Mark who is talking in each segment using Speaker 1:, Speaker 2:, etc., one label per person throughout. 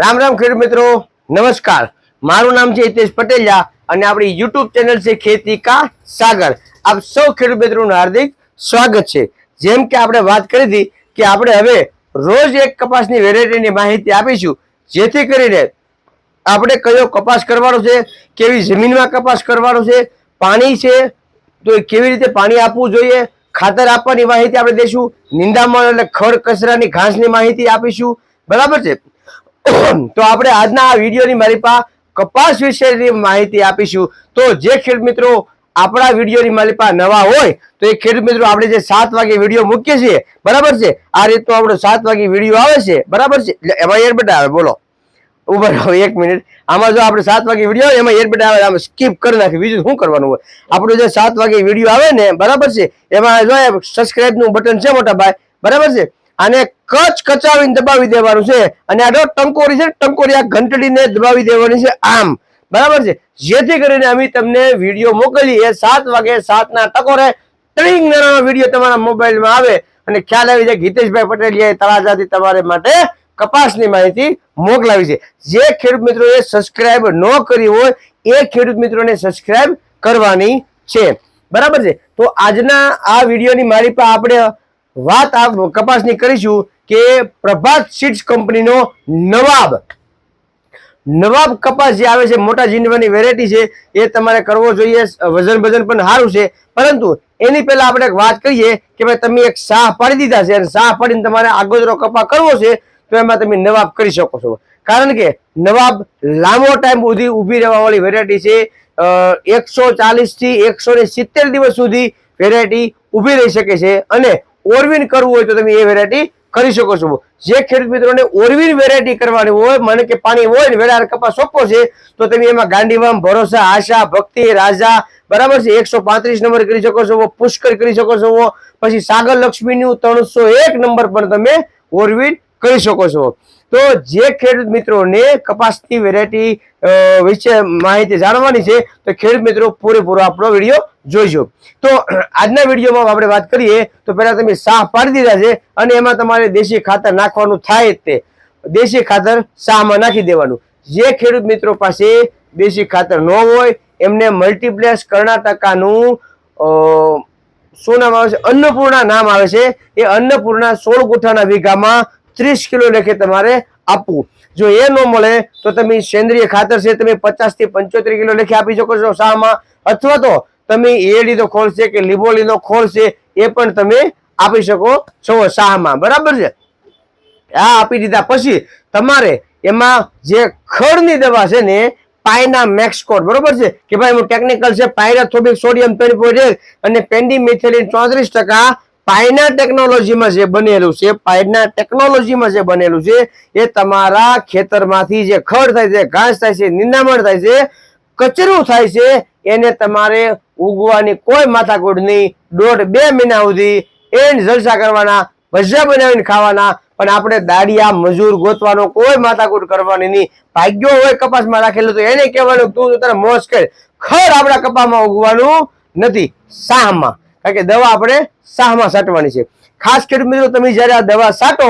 Speaker 1: રામ રામ ખેડૂત મિત્રો, નમસ્કાર. મારું નામ છે હિતેશ પટેલિયા અને આપણી યુટ્યુબ ચેનલ છે ખેતી કા સાગર. આપ સૌ ખેડૂત મિત્રોનું હાર્દિક સ્વાગત છે. જેમ કે આપણે વાત કરી હતી કે આપણે હવે રોજ એક કપાસની વેરાયટીની માહિતી આપીશું, જેથી કરીને આપણે કયો કપાસ કરવાનો છે, કેવી જમીનમાં કપાસ કરવાનો છે, પાણી છે, તો કેવી રીતે પાણી આપવું જોઈએ, ખાતર આપવાની માહિતી આપણે દઈશું, નિંદામણ એટલે ખડ કચરાની ઘાસની માહિતી આપીશું. બરાબર છે? તો આપણે આજના આ વિડીયોની મારી પાસે કપાસ વિશેની માહિતી આપીશું. તો જે ખેડૂત મિત્રો આપણા વિડીયોની મારી પાસે નવા હોય, તો એ ખેડૂત મિત્રો આપણે જે સાત વાગે વીડિયો મૂકીએ છીએ, બરાબર છે? આ રીતનો આપણો સાત વાગે વીડિયો આવે છે, બરાબર છે? એટલે એમાં એરબેટ આવે, બોલો. ઊભા રહો, એક મિનિટ. આમાં જો આપણે સાત વાગે વીડિયો આવે, એમાં એરબેટ આવે, આમાં સ્કીપ કરી નાખી બીજું શું કરવાનું હોય? આપણું જે સાત વાગે વીડિયો આવે ને, બરાબર છે? એમાં જો સબસ્ક્રાઈબનું બટન છે મોટા ભાઈ, બરાબર છે? આને કચ કચાવીને દબાવી દેવાનું છે. અને આ ટંકોરી છે ટંકોરી આ ઘંટડીને દબાવી દેવાની છે આમ. બરાબર છે? જેથી કરીને અમે તમને વીડિયો મોકલીએ. સાત વાગે સાતના ટકોરે ત્રણ નાનો વીડિયો તમારા મોબાઈલમાં આવે. અને ખ્યાલ આવી જાય ગીતેશભાઈ પટેલિયાએ તળાજાથી તમારે માટે કપાસની માહિતી મોકલાવી છે. જે ખેડૂત મિત્રોએ સબસ્ક્રાઇબ ન કરી હોય, એ ખેડૂત મિત્રોને સબસ્ક્રાઇબ કરવાની છે. બરાબર છે? તો આજના આ વિડીયોની મારી પાસે આપણે વાત આ કપાસની કરીશું કે પ્રભાત સીડ્સ કંપનીનો નવાબ. નવાબ કપાસ જે આવે છે, મોટા જીનવાની વેરાયટી છે, એ તમારે કરવો જોઈએ, વજન વજન પણ સારું છે. પરંતુ એની પહેલા આપણે વાત કરીએ કે ભાઈ તમે એક સાહ પાડી દીધા છે અને સાહ પાડીને તમારે આગોતરો કપા કરવો છે, તો એમાં તમે નવાબ કરી શકો છો. કારણ કે નવાબ લાંબો ટાઈમ સુધી ઊભી રહેવા વાળી વેરાયટી છે એકસો ચાલીસથી એકસો સિત્તેર દિવસ સુધી વેરાયટી ઊભી રહી શકે છે અને ઓરવીન કરવું હોય તો તમે એ વેરાયટી કરી શકો છો. જે ખેડૂત મિત્રોને ઓરવિન વેરાયટી કરવાની હોય, મને કે પાણી હોય ને વેળા કપાસ સોંપો છે, તો તમે એમાં ગાંડીવામ ભરોસા, આશા, ભક્તિ, રાજા, બરાબર છે? એકસો પાંત્રીસ નંબર કરી શકો છો પુષ્કર કરી શકો છો. પછી સાગર લક્ષ્મીનું ત્રણસો એક નંબર પણ તમે ઓરવીન કરી શકો છો. તો જે ખેડૂત મિત્રોને કપાસની વેરાયટી વિશે માહિતી જાણવાની છે, તો ખેડૂત મિત્રો પૂરેપૂરો આપણો વીડિયો જોઈજો. તો, આજના વિડીયોમાં આપણે વાત કરીએ, તો પહેલા તમે સાહ પાડી દીધા છે, અને એમાં તમારે દેશી ખાતર નાખવાનું થાય તે. દેશી ખાતર સાહમાં નાખી દેવાનું. જે ખેડૂત મિત્રો પાસે દેશી ખાતર ન હોય, એમને મલ્ટીપ્લેક્સ કર્ણાટકાનું શું નામ આવે છે? અન્નપૂર્ણા નામ આવે છે. એ અન્નપૂર્ણા સોળ ગુઠાના વીઘામાં ત્રીસ કિલો લેખે તમારે આપવું. જો એ ન મળે, તો તમે સેન્દ્રિય ખાતર છે તમે પચાસથી પંચોતેર કિલો લેખે આપી શકો છો શામાં અથવા તો તમે એડીનો ખોળ છે કે લીંબોળીનો ખોળ છે એ પણ તમે આપી શકો છો શાહમાં બરાબર છે? આ આપી દીધા પછી તમારે એમાં જે ખડની દવા છે ને, પાયના મેક્સકોટ બરોબર છે? કે ભાઈ હું ટેકનિકલ છે, પાયરાથોબિક સોડિયમ ત્રણ પોઈન્ટ અને પેન્ડીમિથેલિન ચોત્રીસ ટકા પાયના ટેકનોલોજીમાં જે બનેલું છે, પાયના ટેકનોલોજીમાં જે બનેલું છે, એ તમારા ખેતરમાંથી જે ખડ થાય છે, ઘાસ થાય છે, નિંદામણ થાય છે, કચરું થાય છે, એને તમારે ઉગવાની કોઈ માથાકૂટ નહીં. દોઢ બે મહિના સુધી એને જલસા કરવાના, ભજીયા બનાવીને ખાવાના, પણ આપણે દાડિયા, મજૂર ગોતવાનો કોઈ માથાકૂટ કરવાની નહીં. ભાગ્યો હોય કપાસમાં રાખેલું તો એને કહેવાનું તું તારે મોજ કર. ખર આપણા કપામાં ઉગવાનું નથી. સાહમાં કારણ કે દવા આપણે સાહમાં સાટવાની છે. ખાસ ખેડૂત મિત્રો, તમે જ્યારે આ દવા છાંટો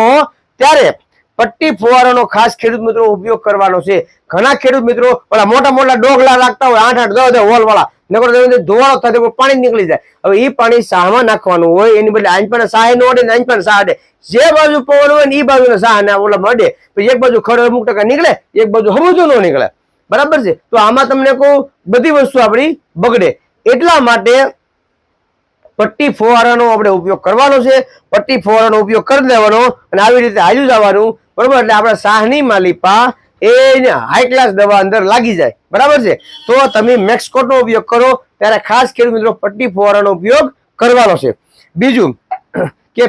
Speaker 1: ત્યારે પટ્ટી ફુવારાનો ખાસ ખેડૂત મિત્રો ઉપયોગ કરવાનો છે. ઘણા ખેડૂત મિત્રો ઓલા મોટા મોટા ડોગલા રાખતા હોય, આઠ આઠ, દસ દસ હોલ વાળા નકર ધોવાળો થાય તો પાણી નીકળી જાય. હવે એ પાણી સાહમાં નાખવાનું હોય, એની બદલે આંચ પણ સાહ નો અડે ને પણ સાહ અડે. જે બાજુ પવન હોય ને એ બાજુ સાહ ને ઓલા અડે. એક બાજુ ખડ અમુક ટકા નીકળે, એક બાજુ હમુજો ન નીકળે. બરાબર છે? તો આમાં તમને કહું, બધી વસ્તુ આપણી બગડે. એટલા માટે પટ્ટી ફુવારાનો આપણે ઉપયોગ કરવાનો છે. પટ્ટી ફુવારાનો ઉપયોગ કરી દેવાનો અને આવી રીતે હાજુ જવાનું. બરોબર? એટલે આપણા સાહની માલિપા એ હાઈ ક્લાસ દવા અંદર લાગી જાય. બરાબર છે? તો તમે મેક્સકોટનો ઉપયોગ કરો. ત્યારે ખાસ ખેડૂત મિત્રો, પટ્ટી ફુવારાનો ઉપયોગ કરવાનો છે. બીજું કે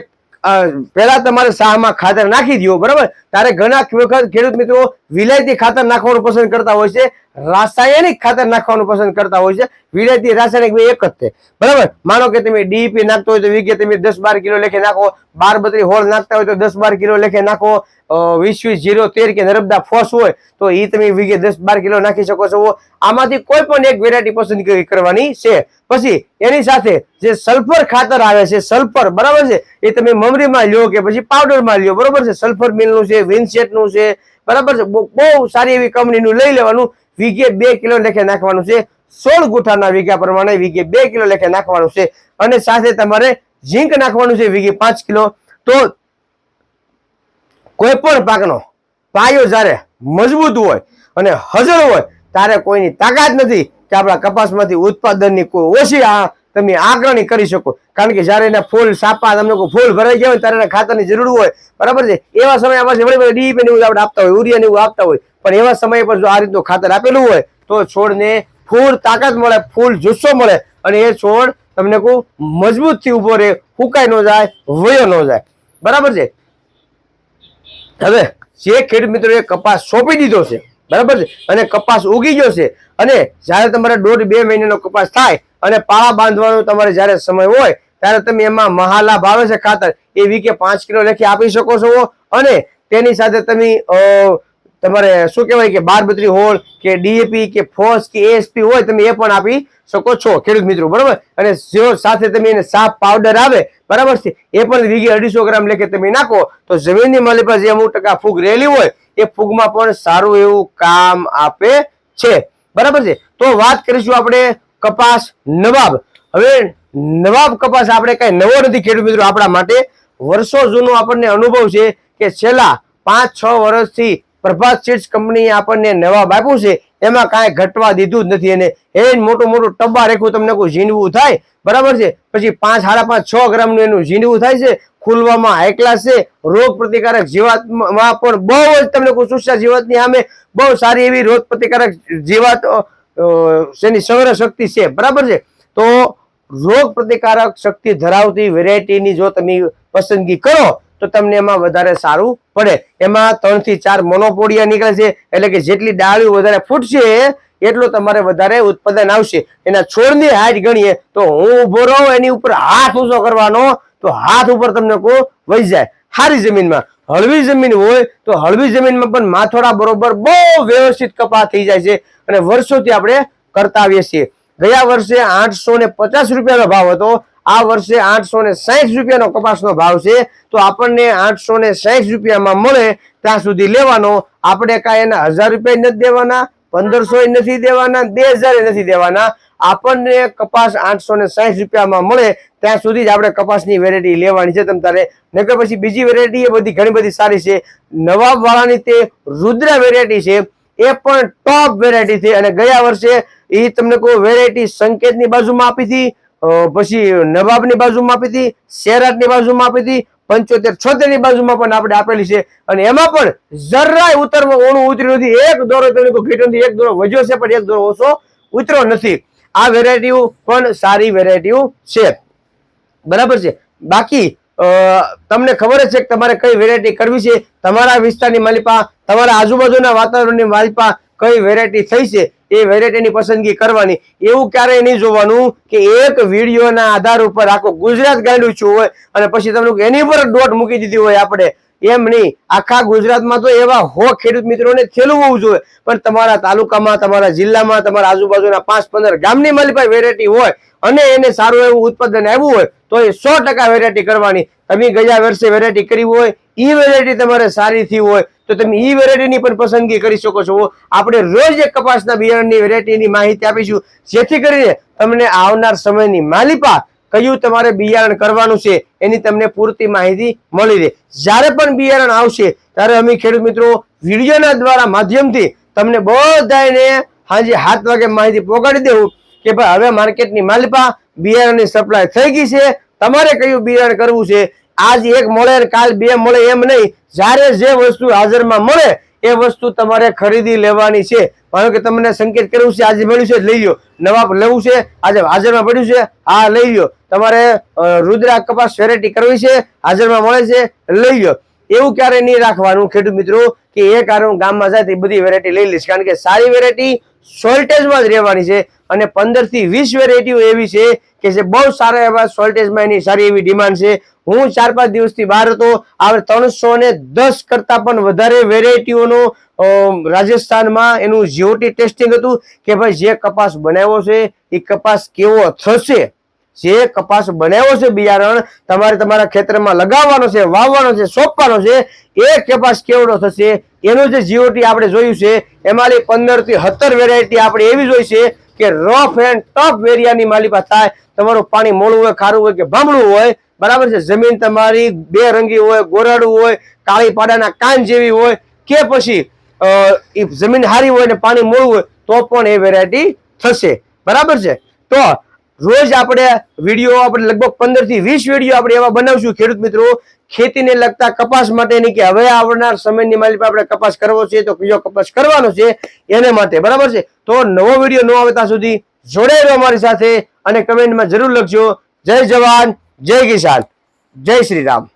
Speaker 1: પહેલા તમારે શાહમાં ખાતર નાખી દો બરાબર? ત્યારે ઘણા વખત ખેડૂત મિત્રો વિલાયતી ખાતર નાખવાનું પસંદ કરતા હોય છે. રાસાયણિક ખાતર નાખવાનું પસંદ કરતા હોય છે. વિલાયતી રાસાયણિક બે એક જ છે. બરાબર? માનો કે તમે ડીપી નાખતો હોય તો વીઘે તમે દસ બાર કિલો લેખે નાખો. બાર બત્રી હોળ નાખતા હોય તો દસ બાર કિલો લેખે નાખો. વીસ વીસ જીરો તેર કે નર્મદા ફોસ હોય તો એ તમે વીઘે દસ બાર કિલો નાખી શકો છો. આમાંથી કોઈ પણ એક વેરાયટી પસંદ કરવાની છે. પછી એની સાથે જે સલ્ફર ખાતર આવે છે સલ્ફર બરાબર છે? એ તમે મમરીમાં લ્યો કે પછી પાવડરમાં લ્યો. બરાબર છે? સલ્ફર મિલનું છે વિનસેટનું છે બરાબર છે? બહુ સારી એવી કંપનીનું લઈ લેવાનું. વીઘે બે કિલો લેખે નાખવાનું છે. સોળ ગુઠાના વીઘા પ્રમાણે વીઘે બે કિલો લેખે નાખવાનું છે. અને સાથે તમારે ઝીંક નાખવાનું છે વીઘે પાંચ કિલો. તો કોઈ પણ પાકનો પાયો જ્યારે મજબૂત હોય અને હજળ હોય, ત્યારે કોઈની તાકાત નથી કે આપણા કપાસમાંથી ઉત્પાદનની કોઈ ઓછી આ તમે આગ્રહણી કરી શકો. કારણ કે જ્યારે એના ફૂલ સાપા તમને કોઈ ફૂલ ભરાઈ ગયા હોય ત્યારે એના ખાતરની જરૂર હોય. બરાબર છે? એવા સમય પછી વળી વળી ડીપી એવું આપણે આપતા હોય, યુરિયા એવું આપતા હોય. પણ એવા સમય પર જો આ રીતનું ખાતર આપેલું હોય, તો છોડને ફૂલ તાકાત મળે, ફૂલ જુસ્સો મળે અને એ છોડ તમને કહું, મજબૂતથી ઊભો રહે, ફૂંકાઈ ન જાય, વયો ન જાય. બરાબર છે? હવે જે ખેડૂત મિત્રોએ કપાસ સોંપી દીધો છે બરાબર છે? અને કપાસ ઉગી ગયો છે. અને જ્યારે તમારે દોઢ બે મહિનાનો કપાસ થાય અને પાળા બાંધવાનો તમારે જ્યારે સમય હોય, ત્યારે તમે એમાં મહાલાભ આવે છે ખાતર. એ વીકે પાંચ કિલો લેખી આપી શકો છો. અને તેની સાથે તમે તમારે શું કહેવાય કે બાર બત્રી હોળ કે ડીએપી કે ફોસ કે એએસપી હોય, તમે એ પણ આપી શકો છો, ખેડૂત મિત્રો, બરાબર? અને જો સાથે તમે એને સાફ પાવડર આવે, બરાબર છે, એ પણ વીઘે અઢીસો ગ્રામ લેખે તમે નાખો, તો જમીનની માલી પર જે અમુક ટકા ફૂગ રહેલી હોય, એ ફૂગમાં પણ સારું એવું કામ આપે છે, બરાબર છે? તો વાત કરીશું આપણે કપાસ નવાબ. હવે નવાબ કપાસ આપણે કઈ નવો નથી, ખેડૂત મિત્રો, આપણા માટે. વર્ષો જૂનો આપણને અનુભવ છે કે છેલ્લા પાંચ છ વર્ષથી પ્રભાત સીડ્સ કંપનીએ આપણને નવાબ આપ્યું છે. એમાં કાંઈ ઘટવા દીધું જ નથી એને એ મોટું મોટું ટબ્બા રેખું તમને કોઈ ઝીંડવું થાય, બરાબર છે? પછી પાંચ સાડા પાંચ છ ગ્રામનું એનું ઝીંડવું થાય છે. ખુલવામાં હાઈ ક્લાસ છે. રોગ પ્રતિકારક જીવાતમાં પણ બહુ જ તમને કોઈ સુસ્તા જીવાતની સામે બહુ સારી એવી રોગ પ્રતિકારક જીવાત એની સંગ્રહ શક્તિ છે. બરાબર છે? તો રોગ પ્રતિકારક શક્તિ ધરાવતી વેરાયટીની જો તમે પસંદગી કરો તો તમને એમાં વધારે સારું પડે. એમાં ત્રણથી ચાર મોનોપોડિયા નીકળે છે, એટલે કે જેટલી ડાળીઓ વધારે ફૂટશે, એટલું તમારે વધારે ઉત્પાદન આવશે. એના છોડની હાઈટ ગણીએ, તો હું ઊભો રહું, એની ઉપર હાથ ઊંચો કરવાનો, તો હાથ ઉપર તમને કો વહી જાય. સારી જમીનમાં. હળવી જમીન હોય, તો હળવી જમીનમાં પણ માથોડા બરોબર બહુ વ્યવસ્થિત કપા થઈ જાય છે અને વર્ષોથી આપણે કરતા આવીએ છીએ. ગયા વર્ષે આઠસો ને પચાસ રૂપિયાનો ભાવ હતો આ વર્ષે આઠસો ને સાહીઠ રૂપિયાનો કપાસનો ભાવ છે. તો આપણને આઠસો ને સાહીઠ રૂપિયામાં મળે ત્યાં સુધી લેવાનો. આપણે કાંઈ એના હજાર રૂપિયા નથી દેવાના, પંદરસો નથી દેવાના, બે હજાર નથી દેવાના. આપણને કપાસ આઠસો ને સાહીઠ રૂપિયામાં મળે ત્યાં સુધી જ આપણે કપાસની વેરાયટી લેવાની છે. તમે તારે નકર પછી બીજી વેરાયટી એ બધી ઘણી બધી સારી છે. નવાબવાળાની તે રુદ્રા વેરાયટી છે. એ પણ ટોપ વેરાયટી છે. અને ગયા વર્ષે એ તમને કોઈ વેરાયટી સંકેતની બાજુમાં આપી હતી? પછી નવાબની બાજુમાં આપી હતી શેરાટની બાજુમાં આપી હતી, પંચોતેર છોતેરની બાજુમાં પણ આપણે આપેલી છે. અને એમાં પણ જરાય ઉતરવા ઓણું ઉતર્યું નથી. એક દોરો તેની કોઈ એક દોરો વધ્યો છે, પણ એક દોરો ઓછો ઉતર્યો નથી. આ વેરાયટીઓ પણ સારી વેરાયટીઓ છે. બરાબર છે? બાકી તમને ખબર જ છે કે તમારે કઈ વેરાયટી કરવી છે? તમારા વિસ્તારની માલિપા, તમારા આજુબાજુના વાતાવરણની માલિપા કઈ વેરાયટી થઈ છે? એ વેરાયટીની પસંદગી કરવાની. એવું ક્યારેય નહીં જોવાનું કે એક વિડીયોના આધાર ઉપર આખું ગુજરાત ગાંડું છું હોય અને પછી તમને એની પર દોટ મૂકી દીધી હોય આપણે. એમ નહીં. આખા ગુજરાતમાં તો એવા હો ખેડૂત મિત્રોને થેલું હોવું જોઈએ. પણ તમારા તાલુકામાં, તમારા જિલ્લામાં, તમારા આજુબાજુના પાંચ પંદર ગામની માલી પાસે વેરાયટી હોય અને એને સારું એવું ઉત્પાદન આવ્યું હોય, તો એ સો ટકા વેરાયટી કરવાની. તમે ગયા વર્ષે વેરાયટી કરી હોય એ વેરાયટી તમારે સારી થઈ હોય, તો તમે એ વેરાયટીની પણ પસંદગી કરી શકો છો. આપણે રોજ એક કપાસના બિયારણની વેરાયટીની માહિતી આપીશું, જેથી કરીને તમને આવનાર સમયની માલિપા કયું તમારે બિયારણ કરવાનું છે, એની તમને પૂરતી માહિતી મળી રહે. જ્યારે પણ બિયારણ આવશે, ત્યારે અમે ખેડૂત મિત્રો વિડીયોના દ્વારા માધ્યમથી તમને બધાને સાંજે હાથ વાગે માહિતી પહોંચાડી દેવું. કે ભાઈ, હવે માર્કેટની માલિપા, બિયારણની સપ્લાય થઈ ગઈ છે. તમારે કયું બિયારણ કરવું છે? આજ એક મળે કાલ બે મળે એમ નહીં. જ્યારે જે વસ્તુ હાજરમાં મળે, એ વસ્તુ તમારે ખરીદી લેવાની છે. માનો કે તમને સંકેત કરવું છે, આજે મળ્યું છે, લઈ લો નવા લેવું છે, આજે હાજરમાં પડ્યું છે, હા, લઈ લો તમારે રુદ્રા કપાસ વેરાયટી કરવી છે, હાજરમાં મળે છે, લઈ લો એવું ક્યારે નહીં રાખવાનું. ખેડૂત મિત્રો, કે એક કારણ ગામમાં જાય તે બધી વેરાયટી લઈ લઈશ. કારણ કે સારી વેરાયટી સોલ્ટેજમાં જ રહેવાની છે અને પંદરથી વીસ વેરાયટીઓ એવી છે કે જે બહુ સારા એવા સોલ્ટેજમાં એની સારી એવી ડિમાન્ડ છે. હું ચાર પાંચ દિવસથી બહાર હતો. આ ત્રણસો ને દસ કરતા પણ વધારે વેરાયટીઓનો રાજસ્થાનમાં એનું જીઓટી ટેસ્ટિંગ હતું કે ભાઈ જે કપાસ બનાવ્યો છે એ કપાસ કેવો થશે? જે કપાસ બનાવ્યો છે બિયારણ, તમારે તમારા ખેતરમાં લગાવવાનો છે, વાવવાનો છે, સોંપવાનો છે, એ કપાસ કેવડો થશે? એનું જે જીઓટી આપણે જોયું છે એમાંથી પંદરથી સત્તર વેરાયટી આપણે એવી જોઈ છે કે રફ એન્ડ ટફ વેરિયાની માલિપા થાય. તમારું પાણી મોળું હોય, ખારું હોય કે ભાંભળું હોય, બરાબર છે? જમીન તમારી બે રંગી હોય, ગોરાડું હોય, કાળી પાડાના કાન જેવી હોય, કે પછી જમીન હારી હોય ને પાણી મોળું હોય, તો પણ એ વેરાયટી થશે. બરાબર છે? તો રોજ આપણે વીડિયો આપણે લગભગ પંદરથી વીસ વીડિયો આપણે એવા બનાવશું ખેડૂત મિત્રો. ખેતીને લગતા કપાસ માટેની કે હવે આવનાર સમયની માલિક આપણે કપાસ કરવો છે તો કયો કપાસ કરવાનો છે એને માટે. બરાબર છે? તો નવો વીડિયો ન આવે ત્યાં સુધી જોડાઈ રહ્યો અમારી સાથે અને કમેન્ટમાં જરૂર લખજો. જય જવાન, જય કિસાન, જય શ્રી રામ.